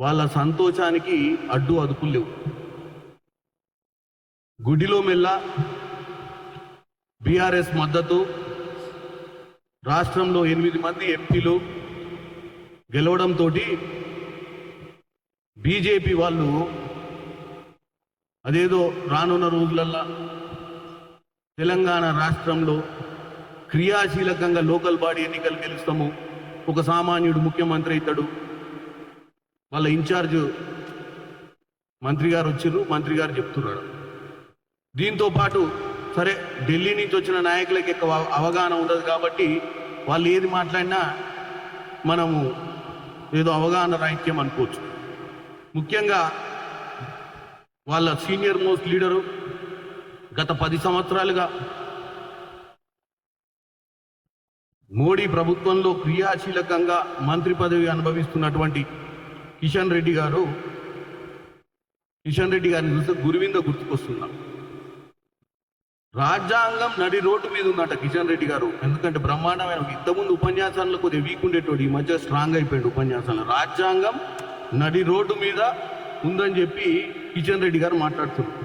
వాళ్ళ సంతోషానికి అడ్డు అదుపులు లేవు. గుడిలో మెల్ల బీఆర్ఎస్ మద్దతు రాష్ట్రంలో ఎనిమిది మంది ఎంపీలు గెలవడంతో బీజేపీ వాళ్ళు అదేదో రానున్న రోజులల్లా తెలంగాణ రాష్ట్రంలో క్రియాశీలకంగా లోకల్ బాడీ ఎన్నికలు గెలుస్తాము. ఒక సామాన్యుడు ముఖ్యమంత్రి అవుతాడు. వాళ్ళ ఇన్ఛార్జ్ మంత్రి గారు వచ్చిర్రు మంత్రి గారు చెప్తున్నాడు. దీంతో పాటు సరే ఢిల్లీ నుంచి వచ్చిన నాయకులకి ఎక్కువ అవగాహన ఉండదు కాబట్టి వాళ్ళు ఏది మాట్లాడినా మనము ఏదో అవగాహన రాహిత్యం అనుకోవచ్చు. ముఖ్యంగా వాళ్ళ సీనియర్ మోస్ట్ లీడరు గత పది సంవత్సరాలుగా మోడీ ప్రభుత్వంలో క్రియాశీలకంగా మంత్రి పదవి అనుభవిస్తున్నటువంటి కిషన్ రెడ్డి గారు కిషన్ రెడ్డి గారిని చూస్తే గురువింద గుర్తుకొస్తున్నా రాజ్యాంగం నడి రోడ్డు మీద ఉందట కిషన్ రెడ్డి గారు. ఎందుకంటే బ్రహ్మాండమైన ఇంతకుముందు ఉపన్యాసాల్లో కొద్దిగా వీక్ ఉండేటోడు ఈ మధ్య స్ట్రాంగ్ అయిపోయాడు ఉపన్యాసాలు రాజ్యాంగం నడి రోడ్డు మీద ఉందని చెప్పి కిషన్ రెడ్డి గారు మాట్లాడుతున్నారు.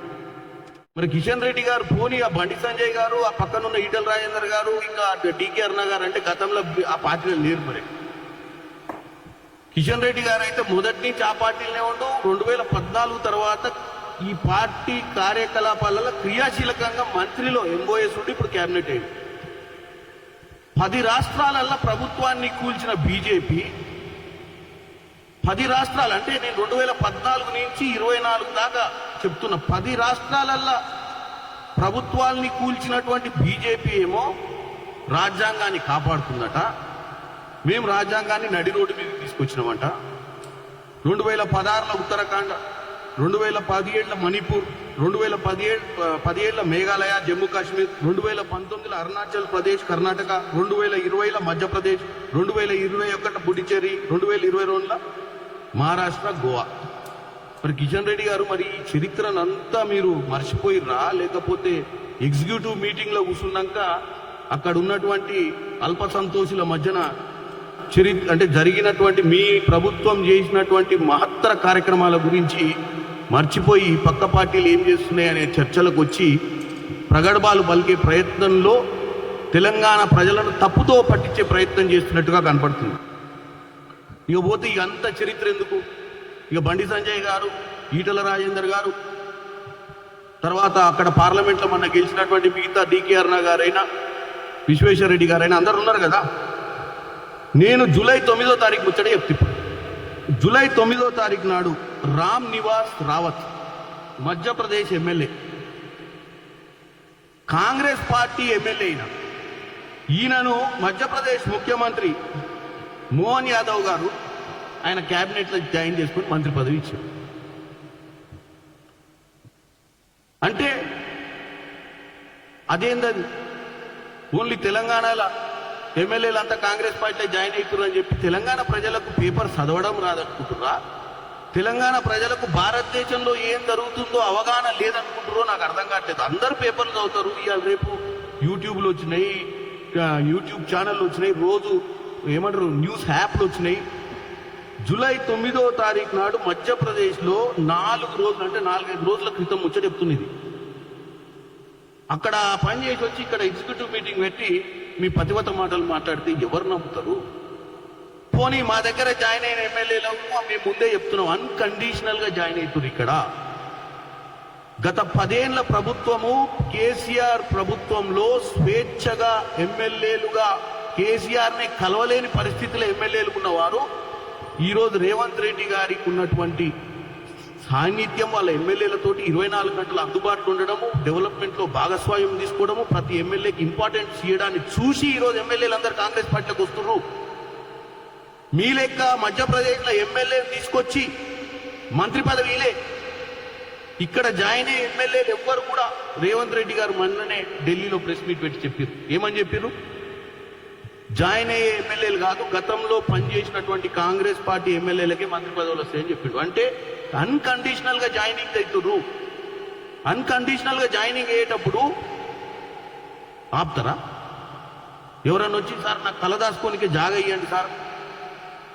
మరి కిషన్ రెడ్డి గారు పోనీ ఆ బండి సంజయ్ గారు ఆ పక్కనున్న ఈటల రాజేందర్ గారు ఇంకా డికే అరుణ గారు అంటే గతంలో ఆ పార్టీలో లేరు మరి. కిషన్ రెడ్డి గారు అయితే మొదటి నుంచి ఆ పార్టీలోనే ఉండు. రెండు వేల పద్నాలుగు తర్వాత ఈ పార్టీ కార్యకలాపాలలో క్రియాశీలకంగా మంత్రిలో ఎంఓఎస్ ఉండి ఇప్పుడు కేబినెట్ అయింది పది రాష్ట్రాలల్లో ప్రభుత్వాన్ని కూల్చిన బీజేపీ పది రాష్ట్రాలు అంటే నేను రెండు వేల పద్నాలుగు నుంచి ఇరవై నాలుగు దాకా చెప్తున్న. పది రాష్ట్రాలల్లో ప్రభుత్వాల్ని కూల్చినటువంటి బీజేపీ ఏమో రాజ్యాంగాన్ని కాపాడుతుందట. మేము రాజ్యాంగాన్ని నడి రోడ్డు మీద తీసుకొచ్చినామంట. రెండు వేల పదహారుల ఉత్తరాఖండ్ రెండు వేల పదిహేడుల మణిపూర్ రెండు వేల పదిహేడు పదిహేడుల మేఘాలయ జమ్మూ కాశ్మీర్ రెండు వేల పంతొమ్మిదిలో అరుణాచల్ ప్రదేశ్ కర్ణాటక రెండు వేల ఇరవైల మధ్యప్రదేశ్ రెండు వేల ఇరవై ఒకటి పుడిచేరి రెండు వేల ఇరవై రెండులో మహారాష్ట్ర గోవా. మరి కిషన్ రెడ్డి గారు మరి ఈ చరిత్రనంతా మీరు మర్చిపోయిర్రా? లేకపోతే ఎగ్జిక్యూటివ్ మీటింగ్లో కూర్చున్నాక అక్కడ ఉన్నటువంటి అల్ప సంతోషుల మధ్యన చరి అంటే జరిగినటువంటి మీ ప్రభుత్వం చేసినటువంటి మహత్తర కార్యక్రమాల గురించి మర్చిపోయి పక్క పార్టీలు ఏం చేస్తున్నాయి అనే చర్చలకు వచ్చి ప్రగడబాలు పలికే ప్రయత్నంలో తెలంగాణ ప్రజలను తప్పుతో పట్టించే ప్రయత్నం చేస్తున్నట్టుగా కనపడుతుంది. ఇక పోతే ఇక అంత చరిత్ర ఎందుకు? ఇక బండి సంజయ్ గారు ఈటల రాజేందర్ గారు తర్వాత అక్కడ పార్లమెంట్లో మన గెలిచినటువంటి మిగతా డికేఆర్ అరుణ గారైనా విశ్వేశ్వరరెడ్డి గారైనా అందరు ఉన్నారు కదా? నేను జూలై తొమ్మిదో తారీఖు ముచ్చట చెప్తే జూలై తొమ్మిదో తారీఖు నాడు Ram Niwas Rawat Madhya Pradesh MLA. Congress party MLA అయిన ఈయనను మధ్యప్రదేశ్ ముఖ్యమంత్రి మోహన్ యాదవ్ గారు ఆయన క్యాబినెట్లో జాయిన్ చేసుకుని మంత్రి పదవి ఇచ్చారు. అంటే అదేందది? ఓన్లీ తెలంగాణలో ఎమ్మెల్యేలు అంతా కాంగ్రెస్ పార్టీలో జాయిన్ అవుతున్నారు అని చెప్పి తెలంగాణ ప్రజలకు పేపర్ చదవడం రాదనుకుంటురా తెలంగాణ ప్రజలకు భారతదేశంలో ఏం జరుగుతుందో అవగాహన లేదనుకుంటారో నాకు అర్థం కావట్లేదు. అందరు పేపర్లు చదువుతారు. ఇవాళ రేపు యూట్యూబ్లు వచ్చినాయి యూట్యూబ్ ఛానళ్ళు వచ్చినాయి. రోజు ఏమంటారు న్యూస్ యాప్లు వచ్చినాయి. జూలై తొమ్మిదో తారీఖు నాడు మధ్యప్రదేశ్లో నాలుగు రోజులు అంటే నాలుగైదు రోజుల క్రితం ముచ్చట చెప్తున్నది. అక్కడ పని చేసి వచ్చి ఇక్కడ ఎగ్జిక్యూటివ్ మీటింగ్ పెట్టి మీ పతివత మాటలు మాట్లాడితే ఎవరు నమ్ముతారు? పోనీ మా దగ్గర జాయిన్ అయిన ఎమ్మెల్యేలకు మేము ముందే చెప్తున్నాం అన్కండిషనల్గా జాయిన్ అవుతున్నారు ఇక్కడ. గత పదేళ్ళ ప్రభుత్వము కేసీఆర్ ప్రభుత్వంలో స్వేచ్ఛగా ఎమ్మెల్యేలుగా కేసీఆర్ని కలవలేని పరిస్థితిలో ఎమ్మెల్యేలు ఉన్నవారు ఈరోజు రేవంత్ రెడ్డి గారికి ఉన్నటువంటి సాన్నిధ్యం వాళ్ళ ఎమ్మెల్యేలతోటి ఇరవై నాలుగు గంటలు అందుబాటులో ఉండడము డెవలప్మెంట్లో భాగస్వామ్యం తీసుకోవడము ప్రతి ఎమ్మెల్యేకి ఇంపార్టెన్స్ ఇవ్వడాన్ని చూసి ఈరోజు ఎమ్మెల్యేలు అందరు కాంగ్రెస్ పార్టీలోకి వస్తున్నారు. మీ లెక్క మధ్యప్రదేశ్లో ఎమ్మెల్యే తీసుకొచ్చి మంత్రి పదవిలే ఇక్కడ జాయిన్ అయ్యే ఎమ్మెల్యేలు ఎవ్వరు కూడా రేవంత్ రెడ్డి గారు మొన్ననే ఢిల్లీలో ప్రెస్ మీట్ పెట్టి చెప్పారు ఏమని చెప్పారు జాయిన్ అయ్యే ఎమ్మెల్యేలు కాదు గతంలో పనిచేసినటువంటి కాంగ్రెస్ పార్టీ ఎమ్మెల్యేలకే మంత్రి పదవులు వస్తాయని చెప్పాడు. అంటే అన్కండిషనల్గా జాయినింగ్ అవుతుర్రు అన్కండిషనల్గా జాయినింగ్ అయ్యేటప్పుడు ఆపుతారా? ఎవరన్నా వచ్చి సార్ నాకు తలదాసుకోనికి జాగ ఇయ్యండి సార్.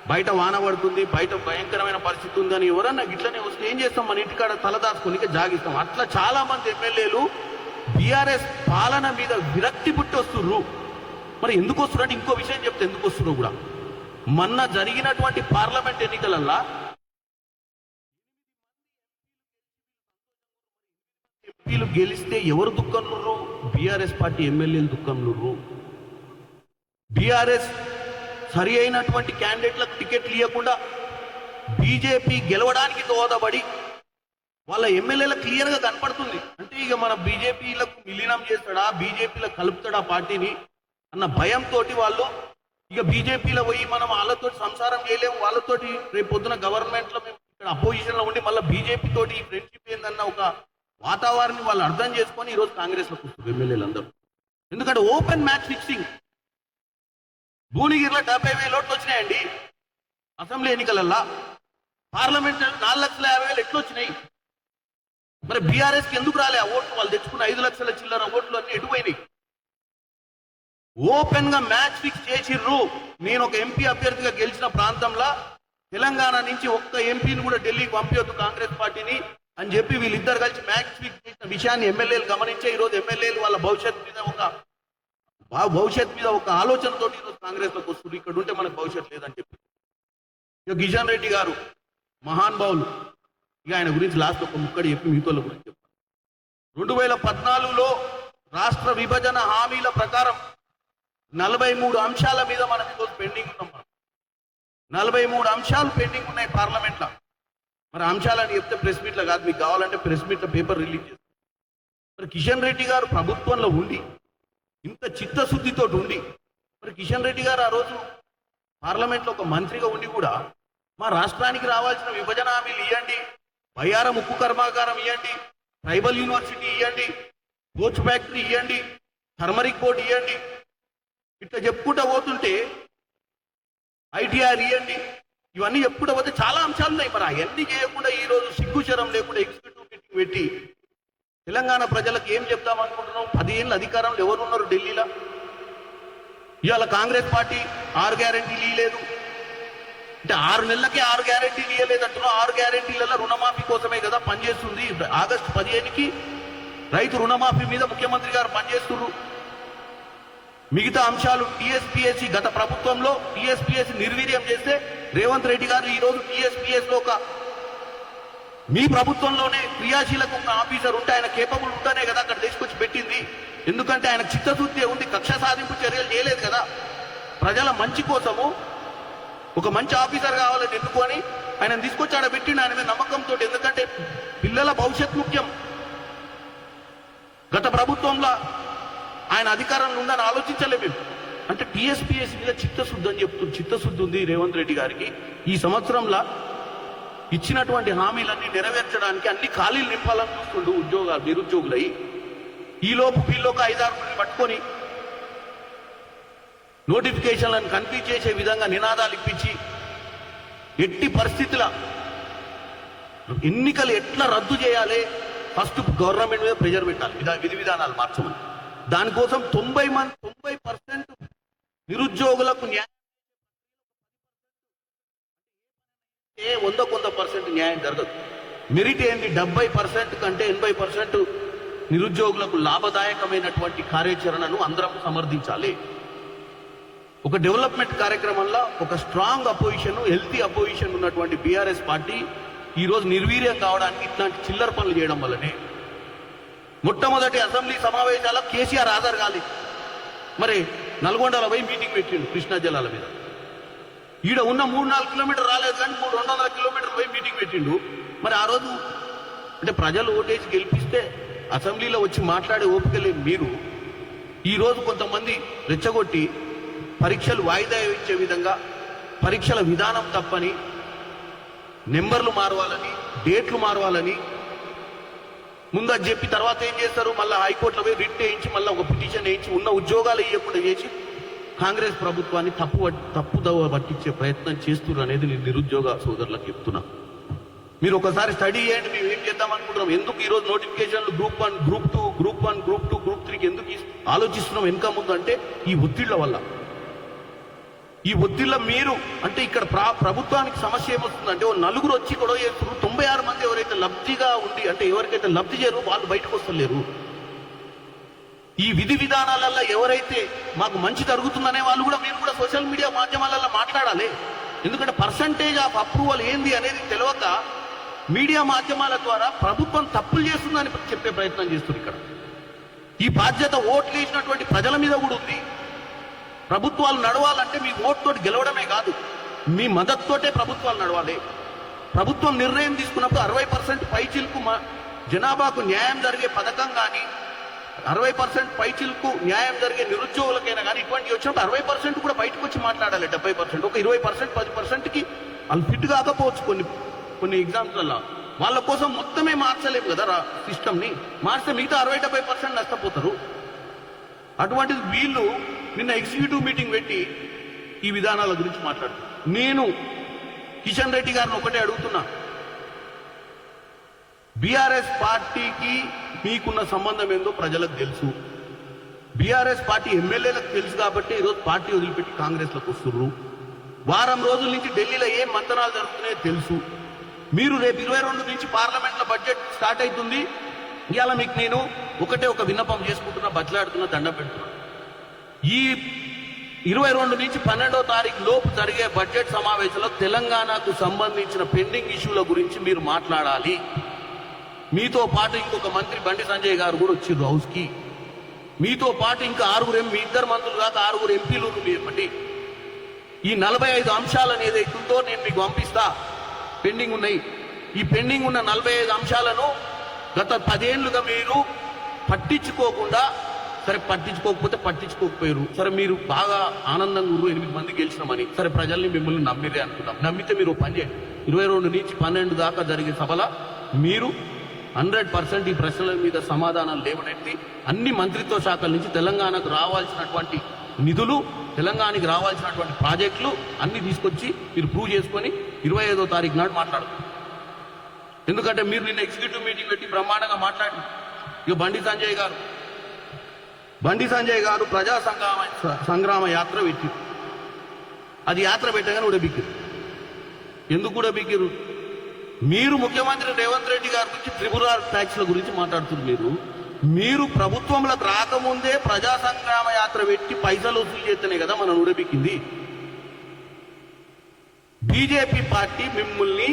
బయట వాన పడుతుంది బయట భయంకరమైన పరిస్థితి ఉందని ఎవరన్నా ఇట్లనే వస్తే ఏం చేస్తాం? మన ఇంటికాడ తలదాసుకోనికి జాగిస్తాం. అట్లా చాలా మంది ఎమ్మెల్యేలు బీఆర్ఎస్ పాలన మీద విరక్తి పుట్టి వస్తుర్రు. మరి ఎందుకు వస్తున్నాడు? ఇంకో విషయం చెప్తే ఎందుకు వస్తున్నావు కూడా? మొన్న జరిగినటువంటి పార్లమెంట్ ఎన్నికలల్లా ఎంపీలు గెలిస్తే ఎవరు దుఃఖంలుర్రు బీఆర్ఎస్ పార్టీ ఎమ్మెల్యేలు దుఃఖంలుర్రు బీఆర్ఎస్ సరి అయినటువంటి క్యాండిడేట్లకు టికెట్లు ఇవ్వకుండా బీజేపీ గెలవడానికి దోహదపడి వాళ్ళ ఎమ్మెల్యేల క్లియర్గా కనపడుతుంది. అంటే ఇక మన బీజేపీలకు విలీనం చేస్తాడా? బీజేపీలో కలుపుతాడా పార్టీని? అన్న భయంతో వాళ్ళు ఇక బీజేపీలో పోయి మనం వాళ్ళతో సంసారం చేయలేము వాళ్ళతోటి రేపు పొద్దున గవర్నమెంట్లో మేము ఇక్కడ అపోజిషన్లో ఉండి మళ్ళీ బీజేపీ తోటి ఫ్రెండ్షిప్ ఏందన్న ఒక వాతావరణం వాళ్ళు అర్థం చేసుకొని ఈ రోజు కూర్చున్నారు ఎమ్మెల్యేలు అందరూ. ఎందుకంటే ఓపెన్ మ్యాచ్ ఫిక్సింగ్ భువనగిరిలో డెబ్బై వేల ఓట్లు వచ్చినాయండి. అసెంబ్లీ ఎన్నికలల్లా పార్లమెంట్ నాలుగు లక్షల యాభై వేలు ఎట్లు వచ్చినాయి? మరి బీఆర్ఎస్కి ఎందుకు రాలే ఆ ఓట్లు? వాళ్ళు తెచ్చుకున్న ఐదు లక్షల చిల్లర ఓట్లు అన్ని ఎటుపోయినాయి ఓపెన్గా మ్యాచ్ ఫిక్స్ చేసిర్రు. నేను ఒక ఎంపీ అభ్యర్థిగా గెలిచిన ప్రాంతంలో తెలంగాణ నుంచి ఒక్క ఎంపీని కూడా ఢిల్లీకి పంపించొద్దు కాంగ్రెస్ పార్టీని అని చెప్పి వీళ్ళిద్దరు కలిసి మ్యాచ్ ఫిక్స్ చేసిన విషయాన్ని ఎమ్మెల్యేలు గమనించే ఈరోజు ఎమ్మెల్యేలు వాళ్ళ భవిష్యత్ మీద ఒక భవిష్యత్ మీద ఒక ఆలోచనతో ఈరోజు కాంగ్రెస్లోకి వస్తుంది ఇక్కడ ఉంటే మనకు భవిష్యత్ లేదని చెప్పి. ఇక కిషన్ రెడ్డి గారు మహాన్ భావులు ఇక ఆయన గురించి లాస్ట్ ఒక ముక్కడి చెప్పి మిగతా గురించి చెప్పారు రెండు వేల పద్నాలుగులో రాష్ట్ర విభజన హామీల ప్రకారం నలభై మూడు అంశాల మీద మనం ఈరోజు పెండింగ్ ఉన్నాం మనం. నలభై మూడు అంశాలు పెండింగ్ ఉన్నాయి పార్లమెంట్లో. మరి అంశాలని చెప్తే ప్రెస్ మీట్లో కాదు మీకు కావాలంటే ప్రెస్ మీట్లో పేపర్ రిలీజ్ చేస్తాం. మరి కిషన్ రెడ్డి గారు ప్రభుత్వంలో ఉండి ఇంత చిత్తశుద్ధితో ఉండి మరి కిషన్ రెడ్డి గారు ఆ రోజు పార్లమెంట్లో ఒక మంత్రిగా ఉండి కూడా మా రాష్ట్రానికి రావాల్సిన విభజన హామీలు ఇవ్వండి బయ్యారం ముక్కు కర్మాగారం ఇవ్వండి ట్రైబల్ యూనివర్సిటీ ఇవ్వండి కోచ్ ఫ్యాక్టరీ ఇవ్వండి థర్మరిక్ బోర్డు ఇవ్వండి ఇట్లా చెప్పుకుంటూ పోతుంటే ఐటీఆర్ ఇవ్వండి. ఇవన్నీ చెప్పుకుంటూ పోతే చాలా అంశాలు ఉన్నాయి మరి. అవన్నీ చేయకుండా ఈరోజు సిగ్గుచరం లేకుండా ఎగ్జిక్యూటివ్ మీటింగ్ పెట్టి తెలంగాణ ప్రజలకు ఏం చెప్దాం అనుకుంటున్నాం? పదిహేళ్ళు అధికారంలో ఎవరు ఉన్నారు ఢిల్లీలో? ఇవాళ కాంగ్రెస్ పార్టీ ఆరు గ్యారెంటీలు ఇవ్వలేదు అంటే ఆరు నెలలకే ఆరు గ్యారెంటీలు ఇవ్వలేదంటున్నాం ఆరు గ్యారెంటీలలో రుణమాఫీ కోసమే కదా పనిచేస్తుంది. ఆగస్టు పదిహేనుకి రైతు రుణమాఫీ మీద ముఖ్యమంత్రి గారు పనిచేస్తున్నారు. మిగతా అంశాలు టీఎస్పీఎస్సీ గత ప్రభుత్వంలో టీఎస్పీఎస్సీ నిర్వీర్యం చేస్తే రేవంత్ రెడ్డి గారు ఈరోజు రోజు టీఎస్పీఎస్లో ఒక మీ ప్రభుత్వంలోనే క్రియాశీలకు ఒక ఆఫీసర్ ఉంటే ఆయన కేపబుల్ ఉంటేనే కదా అక్కడ తీసుకొచ్చి పెట్టింది. ఎందుకంటే ఆయన చిత్తశుద్ధి ఉంది కక్ష సాధింపు చర్యలు చేయలేదు కదా. ప్రజల మంచి కోసము ఒక మంచి ఆఫీసర్ కావాలని ఎన్నుకొని ఆయన తీసుకొచ్చి ఆడ పెట్టిండు ఆయన మీద నమ్మకంతో ఎందుకంటే పిల్లల భవిష్యత్ ముఖ్యం. గత ప్రభుత్వంలో ఆయన అధికారంలో ఉందని ఆలోచించలే మేము. అంటే టీఎస్పీఎస్ మీద చిత్తశుద్ధి అని చెప్తుంది చిత్తశుద్ధి ఉంది రేవంత్ రెడ్డి గారికి. ఈ సంవత్సరంలో ఇచ్చినటువంటి హామీలన్నీ నెరవేర్చడానికి అన్ని ఖాళీలు నింపాలని చూస్తుండ్రు ఉద్యోగాలు నిరుద్యోగులై. ఈ లోపు వీళ్ళు మంది పట్టుకొని నోటిఫికేషన్లను కన్ఫ్యూజ్ చేసే విధంగా నినాదాలు ఇప్పించి ఎట్టి పరిస్థితుల ఎన్నికలు ఎట్లా రద్దు చేయాలి? ఫస్ట్ గవర్నమెంట్ మీద ప్రెజర్ పెట్టాలి. విధి విధానాలు మార్చమని. దానికోసం తొంభై మంది తొంభై పర్సెంట్ నిరుద్యోగులకు న్యాయం ఏ వంద కొంత పర్సెంట్ న్యాయం జరగదు. మెరిట్ ఏంది? డెబ్బై పర్సెంట్ కంటే ఎనభై పర్సెంట్ నిరుద్యోగులకు లాభదాయకమైనటువంటి కార్యాచరణను అందరం సమర్థించాలి. ఒక డెవలప్మెంట్ కార్యక్రమంలో ఒక స్ట్రాంగ్ అపోజిషన్ హెల్తీ అపోజిషన్ ఉన్నటువంటి బీఆర్ఎస్ పార్టీ ఈరోజు నిర్వీర్యం కావడానికి ఇట్లాంటి చిల్లర పనులు చేయడం వల్లనే మొట్టమొదటి అసెంబ్లీ సమావేశాలకు కేసీఆర్ హాజరు కాలేదు మరి నల్గొండలో పోయి మీటింగ్ పెట్టిండు కృష్ణా జలాల మీద. ఈడ ఉన్న మూడు నాలుగు కిలోమీటర్ రాలేదు కానీ మూడు రెండు వందల కిలోమీటర్ పోయి మీటింగ్ పెట్టిండు. మరి ఆ రోజు అంటే ప్రజలు ఓటేసి గెలిపిస్తే అసెంబ్లీలో వచ్చి మాట్లాడే ఓపిక మీరు ఈరోజు కొంతమంది రెచ్చగొట్టి పరీక్షలు వాయిదా ఇచ్చే విధంగా పరీక్షల విధానం తప్పని నెంబర్లు మారవాలని డేట్లు మారవాలని ముందు అది చెప్పి తర్వాత ఏం చేస్తారు? మళ్ళీ హైకోర్టులో పోయి రిట్ వేయించి మళ్ళీ ఒక పిటిషన్ వేయించి ఉన్న ఉద్యోగాలు ఇవ్వకుండా చేసి కాంగ్రెస్ ప్రభుత్వాన్ని తప్పు తప్పుదవ పట్టించే ప్రయత్నం చేస్తున్నారు అనేది నేను నిరుద్యోగ సోదరులకు చెప్తున్నా. మీరు ఒకసారి స్టడీ చేయండి మేము ఏం చేద్దాం అనుకుంటున్నాం? ఎందుకు ఈ రోజు నోటిఫికేషన్లు group one group two group one group two group త్రీకి ఎందుకు ఆలోచిస్తున్నాం? వెనుక ముందు అంటే ఈ ఒత్తిళ్ళ వల్ల. ఈ ఒత్తిళ్ళ మీరు అంటే ఇక్కడ ప్రా- ప్రభుత్వానికి సమస్య ఏమొస్తుందంటే ఓ నలుగురు వచ్చి గొడవ చేస్తున్నారు. తొంభై ఆరు మంది ఎవరైతే లబ్ధిగా ఉంది అంటే ఎవరికైతే లబ్ధి చేయరు వాళ్ళు బయటకు వస్తలేరు. ఈ విధి విధానాలలో ఎవరైతే మాకు మంచి జరుగుతుందనే వాళ్ళు కూడా మీరు కూడా సోషల్ మీడియా మాధ్యమాలలో మాట్లాడాలి. ఎందుకంటే పర్సంటేజ్ ఆఫ్ అప్రూవల్ ఏంది అనేది తెలియక మీడియా మాధ్యమాల ద్వారా ప్రభుత్వం తప్పులు చేస్తుందని చెప్పే ప్రయత్నం చేస్తుంది ఇక్కడ. ఈ బాధ్యత ఓట్లు వేసినటువంటి ప్రజల మీద కూడా ఉంది. ప్రభుత్వాలు నడవాలంటే మీ ఓటుతోటి గెలవడమే కాదు మీ మద్దతుతోటే ప్రభుత్వాలు నడవాలి. ప్రభుత్వం నిర్ణయం తీసుకున్నప్పుడు అరవై పర్సెంట్ పైచిల్కు మా జనాభాకు న్యాయం జరిగే పథకం కానీ అరవై పర్సెంట్ పైచిల్కు న్యాయం జరిగే నిరుద్యోగులకైనా కానీ ఇటువంటి వచ్చినప్పుడు అరవై పర్సెంట్ కూడా బయటకు వచ్చి మాట్లాడాలి డెబ్బై పర్సెంట్. ఒక ఇరవై పర్సెంట్ పది పర్సెంట్కి వాళ్ళు ఫిట్ కాకపోవచ్చు కొన్ని కొన్ని ఎగ్జామ్స్లలో వాళ్ళ కోసం మొత్తమే మార్చలేము కదా సిస్టమ్ని. మార్చితే మిగతా అరవై డెబ్బై పర్సెంట్ నష్టపోతారు. అటువంటిది వీళ్ళు నిన్న ఎగ్జిక్యూటివ్ మీటింగ్ పెట్టి ఈ విధానాల గురించి మాట్లాడు నేను కిషన్ రెడ్డి గారిని ఒకటే అడుగుతున్నా. బీఆర్ఎస్ పార్టీకి మీకున్న సంబంధం ఏందో ప్రజలకు తెలుసు. బీఆర్ఎస్ పార్టీ ఎమ్మెల్యేలకు తెలుసు కాబట్టి ఈరోజు పార్టీ వదిలిపెట్టి కాంగ్రెస్లోకి వస్తున్నారు వారం రోజుల నుంచి ఢిల్లీలో ఏం మంతనాలు జరుగుతున్నాయో తెలుసు. మీరు రేపు ఇరవై రెండు నుంచి పార్లమెంట్లో బడ్జెట్ స్టార్ట్ అవుతుంది. ఇవాళ మీకు నేను ఒకటే ఒక విన్నపం చేసుకుంటున్నా బట్లాడుతున్నా దండం పెడుతున్నా. ఈ ఇరవై రెండు నుంచి పన్నెండో తారీఖు లోపు జరిగే బడ్జెట్ సమావేశంలో తెలంగాణకు సంబంధించిన పెండింగ్ ఇష్యూల గురించి మీరు మాట్లాడాలి. మీతో పాటు ఇంకొక మంత్రి బండి సంజయ్ గారు కూడా వచ్చిర్రు హౌస్కి. మీతో పాటు ఇంకా ఆరుగురు ఎం- మీ ఇద్దరు మంత్రులు కాక ఆరుగురు ఎంపీలు ఇవ్వండి ఈ నలభై ఐదు అంశాలను ఏదైతే ఉందో నేను మీకు పంపిస్తా. పెండింగ్ ఉన్నాయి. ఈ పెండింగ్ ఉన్న నలభై ఐదు అంశాలను గత పదేళ్ళుగా మీరు పట్టించుకోకుండా సరే పట్టించుకోకపోతే పట్టించుకోకపోయారు సరే మీరు బాగా ఆనందంగా ఉన్నారు ఎనిమిది మంది గెలిచినామని. సరే ప్రజల్ని మిమ్మల్ని నమ్మిరే అనుకుందాం. నమ్మితే మీరు పని చేయండి. ఇరవై రెండు నుంచి పన్నెండు దాకా జరిగే సభల మీరు హండ్రెడ్ పర్సెంట్ ఈ ప్రశ్నల మీద సమాధానాలు లేవనెత్తి అన్ని మంత్రిత్వ శాఖల నుంచి తెలంగాణకు రావాల్సినటువంటి నిధులు తెలంగాణకి రావాల్సినటువంటి ప్రాజెక్టులు అన్ని తీసుకొచ్చి మీరు ప్రూవ్ చేసుకొని ఇరవై ఐదో తారీఖు నాడు మాట్లాడుతున్నారు ఎందుకంటే మీరు నిన్న ఎగ్జిక్యూటివ్ మీటింగ్ పెట్టి బ్రహ్మాండంగా మాట్లాడి ఇక బండి సంజయ్ గారు. బండి సంజయ్ గారు ప్రజా సంగ్రామ సంగ్రామ యాత్ర పెట్టి అది యాత్ర పెట్టగానే ఉడబిక్కిరు ఎందుకు ఉడబిక్కిరు మీరు ముఖ్యమంత్రి రేవంత్ రెడ్డి గారి గురించి త్రిపుర ట్యాక్స్ల గురించి మాట్లాడుతున్నారు మీరు. మీరు ప్రభుత్వంలోకి రాకముందే ప్రజా సంగ్రామ యాత్ర పెట్టి పైసలు వసూలు చేస్తేనే కదా మనం ఉడబిక్కింది బీజేపీ పార్టీ మిమ్మల్ని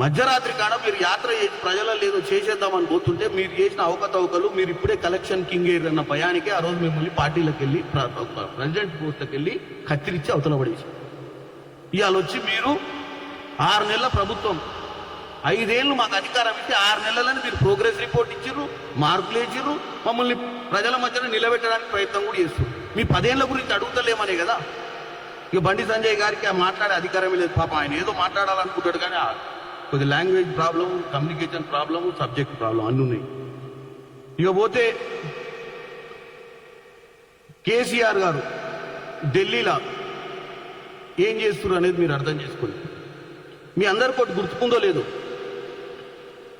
మధ్యరాత్రి కాడ మీరు యాత్ర చేసి ప్రజలలో ఏదో చేసేద్దామని పోతుంటే మీరు చేసిన అవకతవకలు మీరు ఇప్పుడే కలెక్షన్ కింగ్ ఎయిర్ అన్న భయానికి ఆ రోజు మిమ్మల్ని పార్టీలకు వెళ్ళి ప్రెసిడెంట్ పోస్ట్కి వెళ్ళి కత్తిరించి అవతల పడేసి ఇవాళ వచ్చి మీరు ఆరు నెలల ప్రభుత్వం. ఐదేళ్ళు మాకు అధికారం ఇస్తే ఆరు నెలలని మీరు ప్రోగ్రెస్ రిపోర్ట్ ఇచ్చిర్రు మార్కులు ఇచ్చిర్రు మమ్మల్ని ప్రజల మధ్యన నిలబెట్టడానికి ప్రయత్నం కూడా చేస్తారు మీ పదేళ్ళ గురించి అడుగుతలేమనే కదా? ఇక బండి సంజయ్ గారికి ఆ మాట్లాడే అధికారమే లేదు. పాప ఆయన ఏదో మాట్లాడాలనుకుంటాడు కానీ కొద్ది language problem communication problem subject problem అన్ని ఉన్నాయి. ఇక పోతే కేసీఆర్ గారు ఢిల్లీలో ఏం చేస్తున్నారు అనేది మీరు అర్థం చేసుకోండి. మీ అందరికి ఒకటి గుర్తుకుందో లేదో.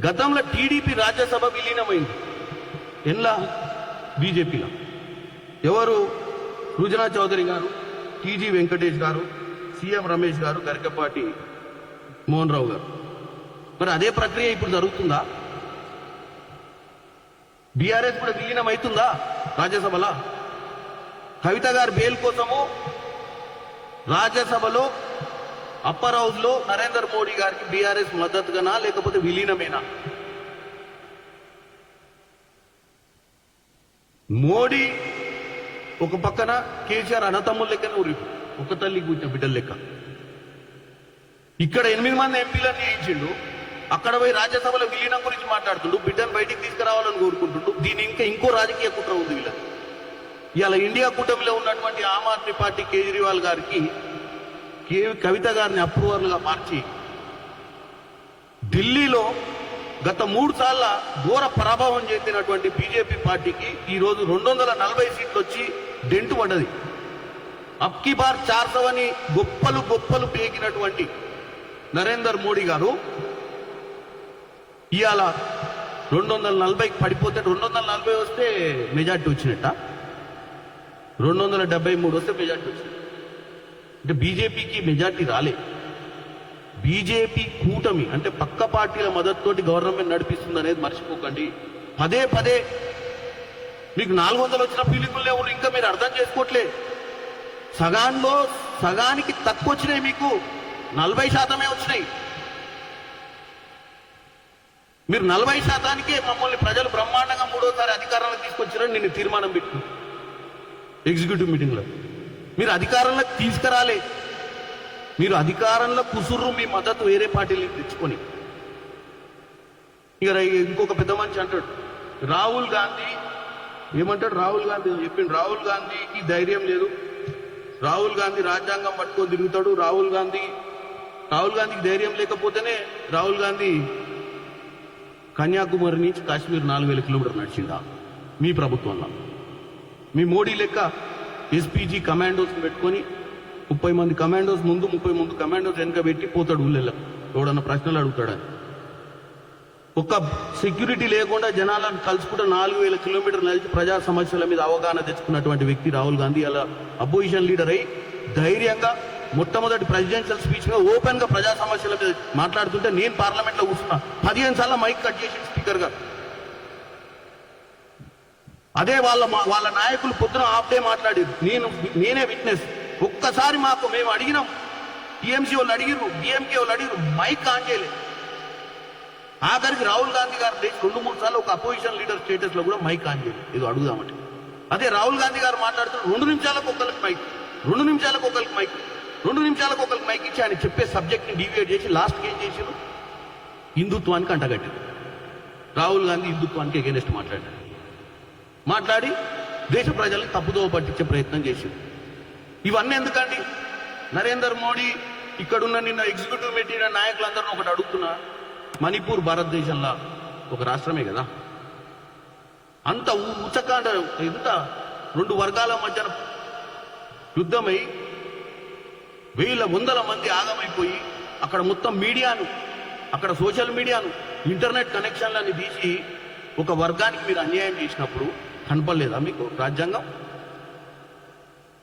గతంలో టీడీపీ రాజ్యసభ విలీనమైంది. ఎన్లా? బీజేపీలో. ఎవరు? రుజనా చౌదరి గారు? టీజీ వెంకటేష్ గారు సీఎం రమేష్ గారు గరికపాటి మోహన్ రావు గారు. మరి అదే ప్రక్రియ ఇప్పుడు జరుగుతుందా? బీఆర్ఎస్ కూడా విలీనం అవుతుందా రాజ్యసభలో? కవిత గారు బెయిల్ కోసము రాజ్యసభలో అప్పర్ హౌస్లో నరేంద్ర మోడీ గారికి బీఆర్ఎస్ మద్దతుగానా లేకపోతే విలీనమేనా? మోడీ ఒక పక్కన కేసీఆర్ అన్నతమ్ముల లెక్క ఊరి ఒక తల్లి కూర్చున్న బిడ్డల లెక్క. ఇక్కడ ఎనిమిది మంది ఎంపీలని వేయించిండు. అక్కడ పోయి రాజ్యసభలో విలీనం గురించి మాట్లాడుతుండు. బిడ్డను బయటికి తీసుకురావాలని కోరుకుంటుండు. దీని ఇంకా ఇంకో రాజకీయ కుట్ర ఉంది వీళ్ళకి ఇవాళ ఇండియా కూటమిలో ఉన్నటువంటి ఆమ్ ఆద్మీ పార్టీ కేజ్రీవాల్ గారికి కే కవిత గారిని అప్రూవర్లుగా మార్చి ఢిల్లీలో గత మూడు సార్ల ఘోర ప్రభావం చెందినటువంటి బీజేపీ పార్టీకి ఈ రోజు రెండు వందల నలభై సీట్లు వచ్చి డెంటు పడ్డది. అప్కి బార్ చార్సవని గొప్పలు గొప్పలు పేకినటువంటి నరేందర్ మోడీ గారు ఇవాళ రెండు వందల నలభైకి పడిపోతే రెండు వందల నలభై వస్తే మెజార్టీ వచ్చినట్ట. రెండు వందల డెబ్బై మూడు వస్తే మెజార్టీ వచ్చింది అంటే బీజేపీకి మెజార్టీ రాలే. బీజేపీ కూటమి అంటే పక్క పార్టీల మద్దతుతోటి గవర్నమెంట్ నడిపిస్తుంది అనేది మర్చిపోకండి. పదే పదే మీకు నాలుగు వందలు వచ్చిన పీలికలు లేవు ఇంకా మీరు అర్థం చేసుకోవట్లే. సగాన్లో సగానికి తక్కువ వచ్చినాయి మీకు. నలభై శాతమే వచ్చినాయి. మీరు నలభై శాతానికే మమ్మల్ని ప్రజలు బ్రహ్మాండంగా మూడోసారి అధికారంలో తీసుకొచ్చారని నేను తీర్మానం పెట్టు ఎగ్జిక్యూటివ్ మీటింగ్లో మీరు అధికారంలోకి తీసుకురాలే. మీరు అధికారంలో కుసుర్రు మీ మద్దతు వేరే పార్టీలు తెచ్చుకొని. ఇక ఇంకొక పెద్ద మనిషి అంటాడు రాహుల్ గాంధీ ఏమంటాడు రాహుల్ గాంధీ? చెప్పిండు రాహుల్ గాంధీకి ధైర్యం లేదు. రాహుల్ గాంధీ రాజ్యాంగం పట్టుకొని తిరుగుతాడు. రాహుల్ గాంధీ రాహుల్ గాంధీకి ధైర్యం లేకపోతేనే రాహుల్ గాంధీ కన్యాకుమారి నుంచి కాశ్మీర్ నాలుగు వేల కిలోమీటర్ నడిచిందా మీ ప్రభుత్వంలో. మీ మోడీ లెక్క ఎస్పీజీ కమాండోస్ పెట్టుకొని ముప్పై మంది కమాండోస్ ముందు ముప్పై మంది కమాండోస్ వెనక పెట్టి పోతాడు ఊళ్ళెళ్ళ. ఎవడన్నా ప్రశ్నలు అడుగుతాడని ఒక్క సెక్యూరిటీ లేకుండా జనాలను కలుసుకుంటూ నాలుగు వేల కిలోమీటర్లు నడిచి ప్రజా సమస్యల మీద అవగాహన తెచ్చుకున్నటువంటి వ్యక్తి రాహుల్ గాంధీ అలా అపోజిషన్ లీడర్ అయి ధైర్యంగా మొట్టమొదటి ప్రెసిడెన్షియల్ స్పీచ్గా ఓపెన్గా ప్రజా సమస్యల మీద మాట్లాడుతుంటే నేను పార్లమెంట్లో కూర్చున్నా. పదిహేను సార్లు మైక్ కట్ చేసి స్పీకర్గా. అదే వాళ్ళ మా- వాళ్ళ నాయకులు పొద్దున హాఫ్ డే మాట్లాడి నేను నేనే విట్నెస్ ఒక్కసారి మాకు మేము అడిగినాం. టీఎంసీ వాళ్ళు అడిగిరు డిఎంకే వాళ్ళు అడిగిరు మైక్ ఆన్ చేయలేదు. ఆఖరికి రాహుల్ గాంధీ గారు రెండు మూడు సార్లు ఒక అపోజిషన్ లీడర్ స్టేటస్లో కూడా మైక్ ఆన్ చేయలేదు ఏదో అడుగుదామంటే. అదే రాహుల్ గాంధీ గారు మాట్లాడుతూ రెండు నిమిషాలకు ఒకరికి మైక్ రెండు నిమిషాలకు ఒకరికి మైక్ రెండు నిమిషాలకు ఒకరికి మైక్ ఇచ్చి ఆయన చెప్పే సబ్జెక్ట్ని డివియేట్ చేసి లాస్ట్ ఏం చేసారు హిందుత్వానికి అంటగట్టారు. రాహుల్ గాంధీ హిందుత్వానికి అగేనెస్ట్ మాట్లాడారు. మాట్లాడి దేశ ప్రజల్ని తప్పుదోవ పట్టించే ప్రయత్నం చేసింది ఇవన్నీ ఎందుకండి? నరేందర్ మోడీ ఇక్కడున్న నిన్న ఎగ్జిక్యూటివ్ మెటీరియల్ నాయకులందరూ ఒకటి అడుగుతున్నా. మణిపూర్ భారతదేశంలో ఒక రాష్ట్రమే కదా? అంత ఉచకాండ ఎంత? రెండు వర్గాల మధ్యన యుద్ధమై వేల వందల మంది ఆగమైపోయి అక్కడ మొత్తం మీడియాను అక్కడ సోషల్ మీడియాను ఇంటర్నెట్ కనెక్షన్లని తీసి ఒక వర్గానికి మీరు అన్యాయం చేసినప్పుడు కనపడలేదా మీకు రాజ్యాంగం?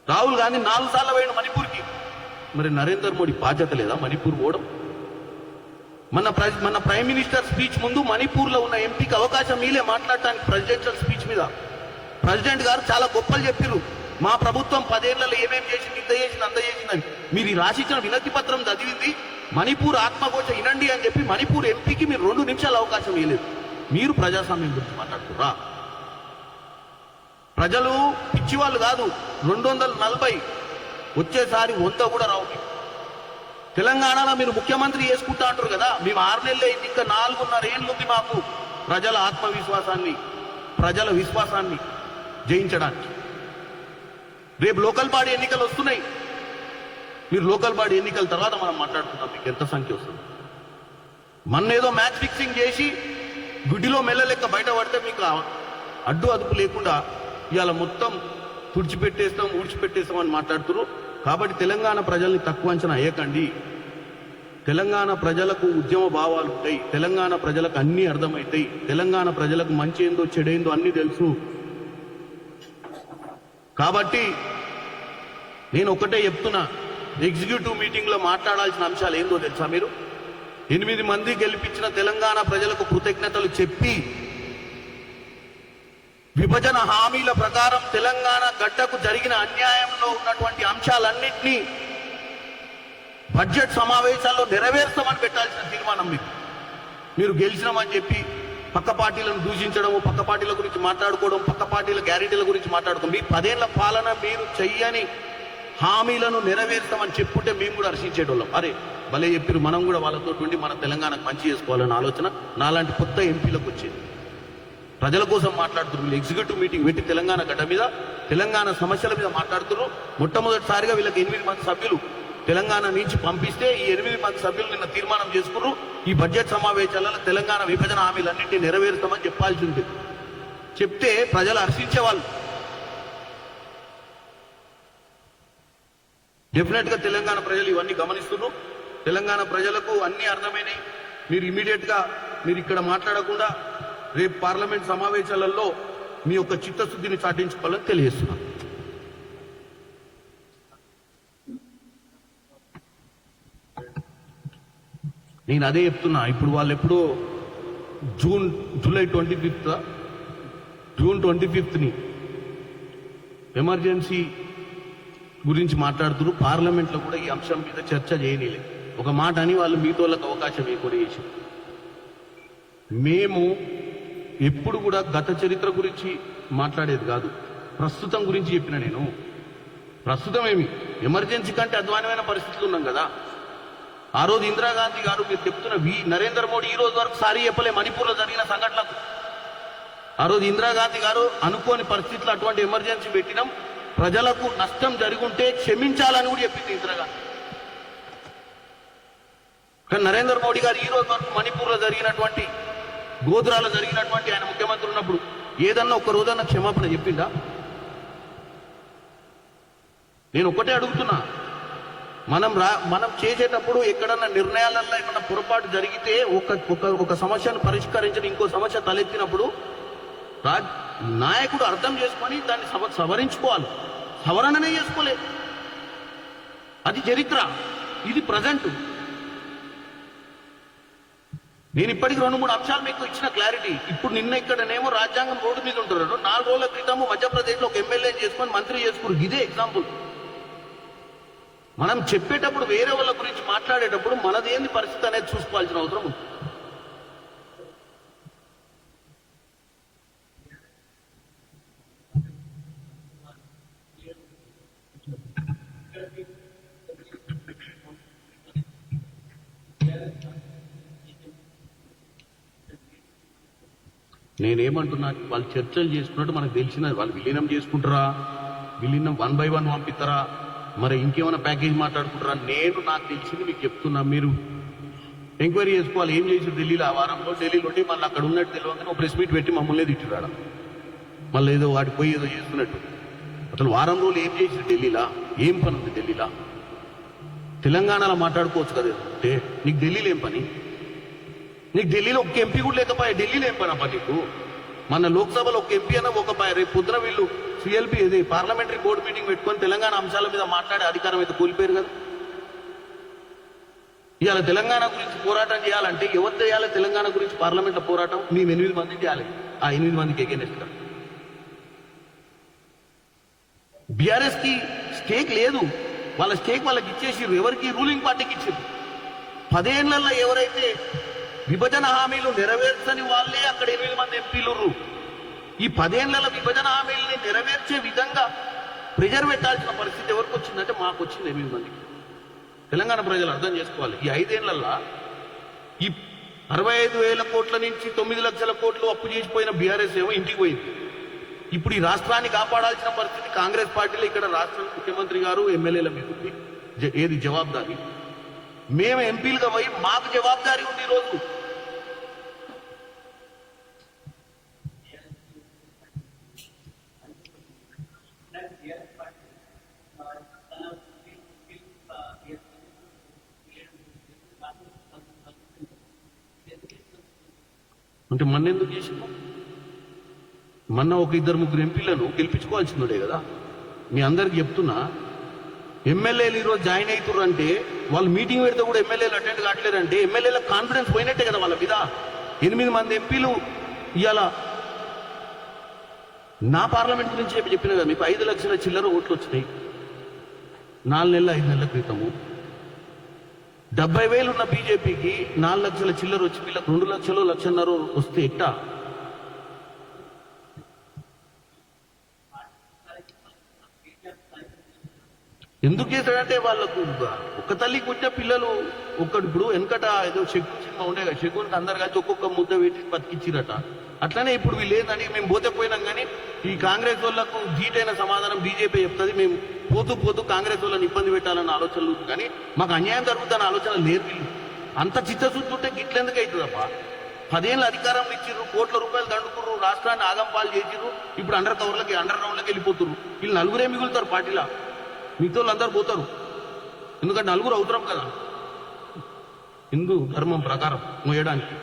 రాహుల్ గాంధీ నాలుగు సార్లు పోయిన మణిపూర్కి. మరి నరేంద్ర మోడీ బాధ్యత లేదా మణిపూర్ పోవడం? మన మన ప్రైమ్ మినిస్టర్ స్పీచ్ ముందు మణిపూర్లో ఉన్న ఎంపీకి అవకాశం మీలే మాట్లాడటానికి ప్రెసిడెన్షియల్ స్పీచ్ మీద. ప్రెసిడెంట్ గారు చాలా గొప్పలు చెప్పారు మా ప్రభుత్వం పదేళ్ళలో ఏమేమి చేసింది ఇంత చేసింది అంత చేసిందని. మీరు ఈ రాసిచ్చిన వినతి పత్రం చదివింది మణిపూర్ ఆత్మఘోష వినండి అని చెప్పి మణిపూర్ ఎంపీకి మీరు రెండు నిమిషాలు అవకాశం ఇవ్వలేదు మీరు ప్రజాస్వామ్యం గురించి మాట్లాడుతురా ప్రజలు పిచ్చివాళ్ళు కాదు రెండు వందల నలభై వచ్చేసారి వంద కూడా రావు మీకు. తెలంగాణలో మీరు ముఖ్యమంత్రి చేసుకుంటా అంటారు కదా మేము ఆరు నెలలు అయింది ఇంకా నాలుగున్నర ఏళ్ళు ఉంది మాకు ప్రజల ఆత్మవిశ్వాసాన్ని ప్రజల విశ్వాసాన్ని జయించడానికి. రేపు లోకల్ బాడీ ఎన్నికలు వస్తున్నాయి. మీరు లోకల్ బాడీ ఎన్నికల తర్వాత మనం మాట్లాడుకుంటాం మీకు ఎంత సంఖ్య వస్తుంది. మొన్న ఏదో మ్యాచ్ ఫిక్సింగ్ చేసి గుడ్డిలో మెల్ల లెక్క బయట పడితే మీకు అడ్డు అదుపు లేకుండా ఇవాళ మొత్తం తుడిచిపెట్టేస్తాం ఊడ్చిపెట్టేస్తాం అని మాట్లాడుతున్నారు. కాబట్టి తెలంగాణ ప్రజల్ని తక్కువ అంచనా ఏకండి తెలంగాణ ప్రజలకు ఉద్యమ భావాలు ఉంటాయి. తెలంగాణ ప్రజలకు అన్ని అర్థమవుతాయి. తెలంగాణ ప్రజలకు మంచి ఏందో చెడేందో అన్ని తెలుసు. కాబట్టి నేను ఒకటే చెప్తున్నా. ఎగ్జిక్యూటివ్ మీటింగ్లో మాట్లాడాల్సిన అంశాలు ఏందో తెలుసా మీరు? ఎనిమిది మంది గెలిపించిన తెలంగాణ ప్రజలకు కృతజ్ఞతలు చెప్పి విభజన హామీల ప్రకారం తెలంగాణ గడ్డకు జరిగిన అన్యాయంలో ఉన్నటువంటి అంశాలన్నింటినీ బడ్జెట్ సమావేశాల్లో నెరవేర్స్తామని పెట్టాల్సిన తీర్మానం మీకు. మీరు గెలిచినామని చెప్పి పక్క పార్టీలను దూషించడము పక్క పార్టీల గురించి మాట్లాడుకోవడం పక్క పార్టీల గ్యారెంటీల గురించి మాట్లాడుకోవడం మీ పదేళ్ళ పాలన మీరు చెయ్యని హామీలను నెరవేర్స్తామని చెప్పుంటే మేము కూడా హర్షించేటోళ్ళం. అరే భలే చెప్పారు మనం కూడా వాళ్ళతో ఉండి మన తెలంగాణకు మంచి చేసుకోవాలనే ఆలోచన నాలాంటి కొత్త ఎంపీలకు వచ్చేది. ప్రజల కోసం మాట్లాడుతున్నారు. ఎగ్జిక్యూటివ్ మీటింగ్ పెట్టి తెలంగాణ గడ్డ మీద తెలంగాణ సమస్యల మీద మాట్లాడుతున్నారు. మొట్టమొదటిసారిగా వీళ్ళకి ఎనిమిది మంది సభ్యులు తెలంగాణ నుంచి పంపిస్తే ఈ ఎనిమిది మంది సభ్యులు నిన్న తీర్మానం చేసుకున్నారు. ఈ బడ్జెట్ సమావేశాలలో తెలంగాణ విభజన హామీలన్నింటినీ నెరవేరుస్తామని చెప్పాల్సి ఉంది. చెప్తే ప్రజలు హర్షించేవాళ్ళు. డెఫినెట్గా తెలంగాణ ప్రజలు ఇవన్నీ గమనిస్తున్నారు. తెలంగాణ ప్రజలకు అన్ని అర్థమైనాయి. మీరు ఇమీడియట్గా మీరు ఇక్కడ మాట్లాడకుండా రేపు పార్లమెంట్ సమావేశాలలో మీ యొక్క చిత్తశుద్ధిని చాటించుకోవాలని తెలియజేస్తున్నాం. నేను అదే చెప్తున్నా ఇప్పుడు వాళ్ళు ఎప్పుడో June July twenty fifth June twenty ఫిఫ్త్ని emergency గురించి మాట్లాడుతూ పార్లమెంట్లో కూడా ఈ అంశం మీద చర్చ చేయనీలే. ఒక మాట అని వాళ్ళు మీతో అవకాశం ఏ కూడా చేసి మేము ఎప్పుడు కూడా గత చరిత్ర గురించి మాట్లాడేది కాదు. ప్రస్తుతం గురించి చెప్పిన నేను. ప్రస్తుతం ఏమి? ఎమర్జెన్సీ కంటే అధ్వానమైన పరిస్థితులు ఉన్నాం కదా. ఆ రోజు ఇందిరాగాంధీ గారు మీరు చెప్తున్న వి. నరేంద్ర మోడీ ఈ రోజు వరకు సారీ చెప్పలే మణిపూర్లో జరిగిన సంఘటనకు ఆ రోజు ఇందిరాగాంధీ గారు అనుకోని పరిస్థితులు అటువంటి ఎమర్జెన్సీ పెట్టినాం. ప్రజలకు నష్టం జరుగుంటే క్షమించాలని కూడా చెప్పింది ఇందిరాగాంధీ. కానీ నరేంద్ర మోడీ గారు ఈ రోజు వరకు మణిపూర్లో జరిగినటువంటి గోధురాలో జరిగినటువంటి ఆయన ముఖ్యమంత్రి ఉన్నప్పుడు ఏదన్నా ఒక్క రోజన్నా క్షమాపణ చెప్పిందా నేను ఒకటే అడుగుతున్నా. మనం రా మనం చేసేటప్పుడు ఎక్కడన్నా నిర్ణయాలలో ఏమన్నా పొరపాటు జరిగితే ఒక ఒక ఒక సమస్యను పరిష్కరించిన ఇంకో సమస్య తలెత్తినప్పుడు రా నాయకుడు అర్థం చేసుకొని దాన్ని సవ సవరించుకోవాలి. సవరణనే చేసుకోలేదు అది చరిత్ర. ఇది ప్రజెంట్. నేను ఇప్పటికి రెండు మూడు అంశాలు మీకు ఇచ్చిన క్లారిటీ ఇప్పుడు నిన్న ఇక్కడనేమో రాజ్యాంగం రోడ్డు మీద ఉంటున్నారు నాలుగు రోజుల క్రితము మధ్యప్రదేశ్లో ఒక ఎమ్మెల్యే చేసుకొని మంత్రి చేసుకుని ఇదే ఎగ్జాంపుల్ మనం చెప్పేటప్పుడు వేరే వాళ్ళ గురించి మాట్లాడేటప్పుడు మనదేంది పరిస్థితి అనేది చూసుకోవాల్సిన అవసరం ఉంది. నేనేమంటున్నా వాళ్ళు చర్చలు చేసుకున్నట్టు మనకు తెలిసిన వాళ్ళు విలీనం చేసుకుంటారా? విలీనం వన్ బై వన్ పంపిస్తారా? మరి ఇంకేమైనా ప్యాకేజ్ మాట్లాడుకుంటారా? నేను నాకు తెలిసింది మీకు చెప్తున్నా మీరు. ఎంక్వైరీ చేసుకోవాలి. ఏం చేసి ఢిల్లీలో? ఆ వారంలో ఢిల్లీలో ఉండి మళ్ళీ అక్కడ ఉన్నట్టు తెలియక ఒక ప్రెస్ మీట్ పెట్టి మమ్మల్ని తిట్టిరాడ మళ్ళీ ఏదో వాడి పోయి ఏదో చేస్తున్నట్టు. అసలు వారం రోజులు ఏం చేసి ఢిల్లీలా? ఏం పని ఉంది ఢిల్లీలా? తెలంగాణలో మాట్లాడుకోవచ్చు కదా. అంటే నీకు ఢిల్లీలో ఏం పని? నీకు ఢిల్లీలో ఒక ఎంపీ కూడా లేకపోయా? ఢిల్లీలో ఏం పనప్ప నీకు. మన లోక్సభలో ఒక ఎంపీ అన్న ఒక పాయ రేపు పొద్దున వీళ్ళు సిఎల్పి ఇది పార్లమెంటరీ బోర్డు మీటింగ్ పెట్టుకొని తెలంగాణ అంశాల మీద మాట్లాడే అధికారం అయితే కోల్పోయారు కదా. ఇవాళ తెలంగాణ గురించి పోరాటం చేయాలంటే ఎవరు చేయాలి తెలంగాణ గురించి పార్లమెంట్లో పోరాటం? మేము ఎనిమిది మంది చేయాలి. ఆ ఎనిమిది మందికి ఎగెనెస్ట్గా. బీఆర్ఎస్కి స్టేక్ లేదు. వాళ్ళ స్టేక్ వాళ్ళకి ఇచ్చేసి ఎవరికి? రూలింగ్ పార్టీకి ఇచ్చారు పదేళ్ళలో ఎవరైతే విభజన హామీలు నెరవేర్చని వాళ్ళే అక్కడ ఎనిమిది మంది ఎంపీలు ఈ పదేళ్ళ విభజన హామీలని నెరవేర్చే విధంగా ప్రెజర్ పెట్టాల్సిన పరిస్థితి ఎవరికి వచ్చిందంటే మాకు వచ్చింది ఎనిమిది మందికి. తెలంగాణ ప్రజలు అర్థం చేసుకోవాలి. ఈ ఐదేళ్ళలో ఈ అరవై ఐదు వేల కోట్ల నుంచి తొమ్మిది లక్షల కోట్లు అప్పు చేసిపోయిన బీఆర్ఎస్ ఏమో ఇంటికి పోయింది. ఇప్పుడు ఈ రాష్ట్రాన్ని కాపాడాల్సిన పరిస్థితి కాంగ్రెస్ పార్టీలో ఇక్కడ రాష్ట్ర ముఖ్యమంత్రి గారు ఎమ్మెల్యేల మీద ఉంది. ఏది జవాబుదారీ? మేము ఎంపీలుగా పోయి మాకు జవాబుదారీ ఉంది ఈరోజు అంటే మొన్న ఎందుకు చేసినాం మొన్న ఒక ఇద్దరు ముగ్గురు ఎంపీలను గెలిపించుకోవాల్సిందే కదా. మీ అందరికి చెప్తున్నా ఎమ్మెల్యేలు ఈరోజు జాయిన్ అవుతున్నారు అంటే వాళ్ళు మీటింగ్ పెడితే కూడా ఎమ్మెల్యేలు అటెండ్ కావట్లేరంటే ఎమ్మెల్యేల కాన్ఫిడెన్స్ పోయినట్టే కదా వాళ్ళ మీద. ఎనిమిది మంది ఎంపీలు ఇవాళ నా పార్లమెంట్ గురించి చెప్పి చెప్పిన కదా మీకు ఐదు లక్షల చిల్లర ఓట్లు వచ్చినాయి. నాలుగు నెలల ఐదు నెలల క్రితము. డెబ్బై వేలు ఉన్న బీజేపీకి నాలుగు లక్షల చిల్లర వచ్చి వీళ్ళకి రెండు లక్షలు లక్షన్నర వస్తే ఎట్టా? ఎందుకు చేశాడంటే వాళ్ళకు ఒక తల్లి పుట్టిన పిల్లలు ఒక్కడు ఇప్పుడు వెనకట ఏదో షెగ్గు సినిమా ఉండే కదా షెగ్గునికి అందరు కలిసి ఒక్కొక్క ముద్ద పెట్టి బతికిచ్చిరట. అట్లనే ఇప్పుడు వీళ్ళు లేదని మేము పోతే పోయినాం కానీ ఈ కాంగ్రెస్ వాళ్ళకు జీటైన సమాధానం బీజేపీ చెప్తుంది మేము పోతూ పోతూ కాంగ్రెస్ వాళ్ళని ఇబ్బంది పెట్టాలన్న ఆలోచనలు కానీ మాకు అన్యాయం జరుగుతుందన్న ఆలోచన లేదు వీళ్ళు. అంత చిత్తశుద్ధి ఉంటే గిట్లెందుకు అవుతుందప్పా పదేళ్ళు అధికారం ఇచ్చిర్రు కోట్ల రూపాయలు దండుకుర్రు రాష్ట్రాన్ని ఆగంపాలు చేసిర్రు ఇప్పుడు అండర్ కవర్లకి అండర్ గ్రౌండ్లకి వెళ్ళిపోతుర్రు. వీళ్ళు నలుగురే మిగులుతారు పార్టీలో? మిగతా అందరు పోతారు. ఎందుకంటే నలుగురు అవుతాం కదా. హిందూ ధర్మం ప్రకారం మోయడానికి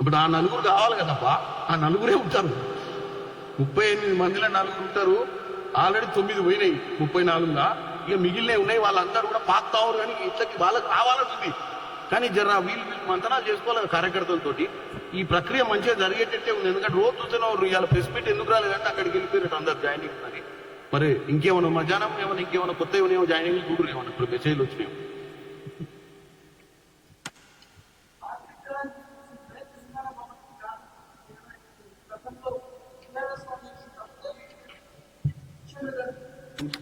ఇప్పుడు ఆ నలుగురు కావాలి కదప్పా. ఆ నలుగురే ఉంటారు. ముప్పై ఎనిమిది మందిలో నలుగురు ఉంటారు. ఆల్రెడీ తొమ్మిది పోయినాయి. ముప్పై నాలుగుగా ఇక మిగిలినవి ఉన్నాయి. వాళ్ళందరూ కూడా పాకుతారు కానీ ఇట్లకి వాళ్ళకి రావాలని కానీ జర వీళ్ళు వీళ్ళు మంతనాలు చేసుకోవాలి కార్యకర్తలతోటి. ఈ ప్రక్రియ మంచిగా జరిగేటట్టే ఉంది. ఎందుకంటే రోజు చూసిన ఇవాళ ప్రెస్ మీట్ ఎందుకు రాలేదంటే అక్కడికి వెళ్ళిపోయారు అందరు జాయినింగ్ అని మరి ఇంకేమైనా మధ్యాహ్నం ఏమైనా ఇంకేమైనా కొత్త ఏమైనా జాయినింగ్ చూడరు ఏమన్నా ఇప్పుడు మెసేజ్లు వచ్చినాయి?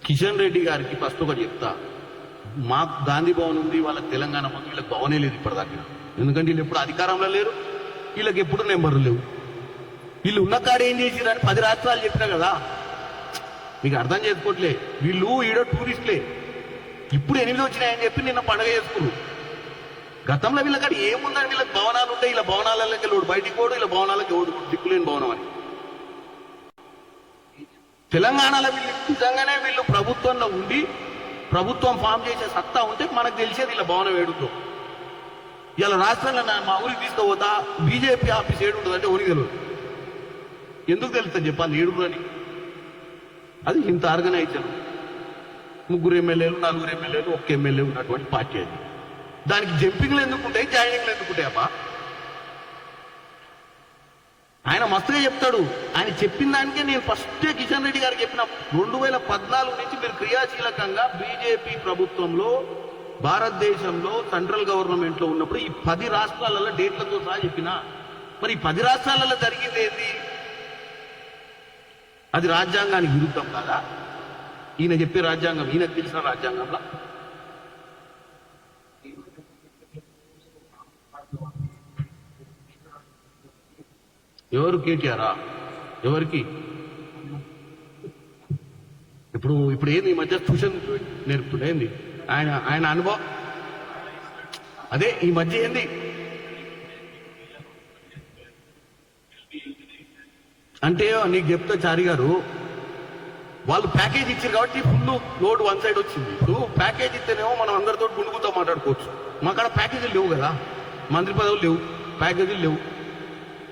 కిషన్ రెడ్డి గారికి ఫస్ట్ ఒకటి చెప్తా. మాకు గాంధీ భవన్ ఉంది వాళ్ళ తెలంగాణ మంది వీళ్ళకి భవనే లేదు ఇప్పటిదాకా. ఎందుకంటే వీళ్ళు ఎప్పుడు అధికారంలో లేరు వీళ్ళకి ఎప్పుడు నెంబర్లు లేవు. వీళ్ళు ఉన్న కాడ ఏం చేసిరని పది రాష్ట్రాలు చెప్పినా కదా. మీకు అర్థం చేసుకోవట్లే. వీళ్ళు ఈడో టూరిస్ట్లే. ఇప్పుడు ఎనిమిది వచ్చినాయని చెప్పి నిన్న పండగ చేసుకున్నారు. గతంలో వీళ్ళ కాడ ఏముందని వీళ్ళకి భవనాలు ఉంటాయి ఇలా భవనాలకి వెళ్ళి బయటికి పోడు ఇలా భవనాలకి ఓడు దిక్కులేని భవనం అని తెలంగాణలో వీళ్ళు నిజంగానే వీళ్ళు ప్రభుత్వంలో ఉండి ప్రభుత్వం ఫామ్ చేసే సత్తా ఉంటే మనకు తెలిసేది ఇలా భవనం ఏడుతో. ఇలా రాష్ట్రంలో నా- మా ఊరికి తీసుకుపోతా బీజేపీ ఆఫీస్ ఏడు ఉంటుంది అంటే ఊరికి తెలియదు ఎందుకు తెలుస్తుంది చెప్పాలి ఏడుగురని. అని అది ఇంత ఆర్గనైజర్. ముగ్గురు ఎమ్మెల్యేలు నలుగురు ఎమ్మెల్యేలు ఒక్క ఎమ్మెల్యే ఉన్నటువంటి పార్టీ అది. దానికి జంపింగ్లు ఎందుకు ఉంటాయి జాయినింగ్లు ఎందుకు ఉంటాయి ఆయన మస్తుగా చెప్తాడు. ఆయన చెప్పిన దానికే నేను ఫస్ట్ కిషన్ రెడ్డి గారికి చెప్పిన రెండు వేల పద్నాలుగు నుంచి మీరు క్రియాశీలకంగా బీజేపీ ప్రభుత్వంలో భారతదేశంలో సెంట్రల్ గవర్నమెంట్లో ఉన్నప్పుడు ఈ పది రాష్ట్రాలలో డేట్లతో సహా చెప్పిన. మరి ఈ పది రాష్ట్రాలలో జరిగింది ఏంటి అది రాజ్యాంగానికి విరుద్ధం కాదా? ఈయన చెప్పే రాజ్యాంగం ఈయనకు తెలిసిన రాజ్యాంగంలో? ఎవరు కేటీఆరా? ఎవరికి? ఇప్పుడు ఇప్పుడు ఏంది ఈ మధ్య ట్యూషన్ నేర్పుతుండే ఏంది? ఆయన ఆయన అనుభవం? అదే ఈ మధ్య ఏంది? అంటే నీకు చెప్తా చారి గారు వాళ్ళు ప్యాకేజ్ ఇచ్చారు కాబట్టి ఫుల్ లోడ్ వన్ సైడ్ వచ్చింది. ఇప్పుడు ప్యాకేజ్ ఇస్తేనేమో మనం అందరితో గుండుగుతో మాట్లాడుకోవచ్చు. మా కాడ ప్యాకేజీలు లేవు కదా. మంత్రి పదవులు లేవు. ప్యాకేజీలు లేవు.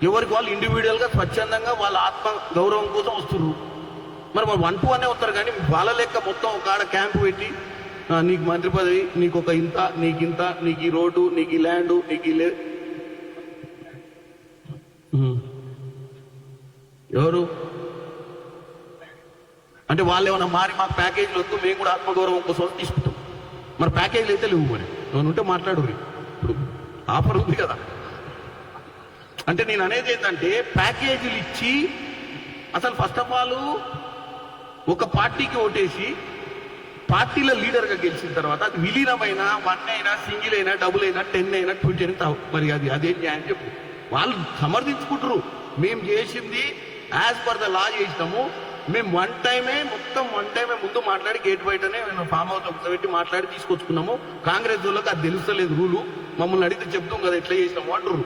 ఎవరికి వాళ్ళు ఇండివిజువల్గా స్వచ్ఛందంగా వాళ్ళ ఆత్మ గౌరవం కోసం వస్తున్నారు మరి వాళ్ళు వన్ టూ అనే వస్తారు కానీ వాళ్ళ లెక్క మొత్తం ఒక ఆడ క్యాంప్ పెట్టి నీకు మంత్రి పదవి నీకు ఒక ఇంత నీకు ఇంత నీకు ఈ రోడ్డు నీకు ఈ ల్యాండ్ నీకు ఈ లే ఎవరు? అంటే వాళ్ళు ఏమైనా మారి మాకు ప్యాకేజీలు వద్దు మేము కూడా ఆత్మగౌరవం కోసం తీసుకుంటాం. మరి ప్యాకేజీలు అయితే లేవు మరి. ఏమైనా ఉంటే మాట్లాడు ఇప్పుడు ఆఫర్ ఉంది కదా. అంటే నేను అనేది ఏంటంటే ప్యాకేజీలు ఇచ్చి అసలు ఫస్ట్ ఆఫ్ ఆల్ ఒక పార్టీకి ఓటేసి పార్టీల లీడర్గా గెలిచిన తర్వాత అది విలీనమైన వన్ అయినా సింగిల్ అయినా డబుల్ అయినా టెన్ అయినా ట్వంటీ అయినా మరి అది అదేం న్యాయం చెప్పు. వాళ్ళు సమర్థించుకుంటారు మేము చేసింది యాజ్ పర్ ద లా చేసినాము మేము వన్ టైమే మొత్తం వన్ టైమే ముందు మాట్లాడి గేట్ బయటనే మేము ఫామ్ హౌస్ పెట్టి మాట్లాడి తీసుకొచ్చుకున్నాము. కాంగ్రెస్ వాళ్ళకి అది తెలుస్తలేదు రూలు మమ్మల్ని అడిగితే చెప్తాం కదా ఎట్లా చేసినాము అంటారు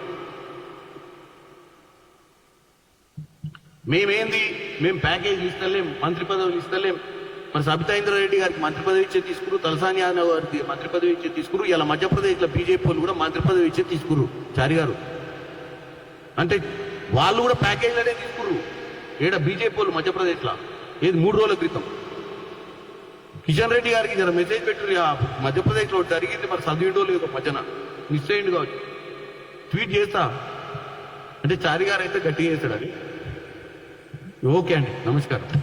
మేమేంది? మేము ప్యాకేజ్ ఇస్తలేం మంత్రి పదవులు ఇస్తలేం. మరి సబితా ఇంద్రారెడ్డి గారికి మంత్రి పదవి ఇచ్చే తీసుకురు తలసాని యాదవ్ గారికి మంత్రి పదవి ఇచ్చే తీసుకురు ఇలా మధ్యప్రదేశ్లో బీజేపీ వాళ్ళు కూడా మంత్రి పదవి ఇచ్చే తీసుకురు. చారి గారు. అంటే వాళ్ళు కూడా ప్యాకేజ్లనే తీసుకురు ఏడ బీజేపీ వాళ్ళు మధ్యప్రదేశ్లో? ఏది మూడు రోజుల క్రితం? కిషన్ రెడ్డి గారికి జర మెసేజ్ పెట్టురు ఆ మధ్యప్రదేశ్లో జరిగింది మరి చదివిండో లేదో మధ్యన. మిస్ అయ్యింది కావచ్చు. ట్వీట్ చేస్తా. అంటే చారి గారు అయితే గట్టిగా చేస్తాడు అది. ఓకే అండి నమస్కారం.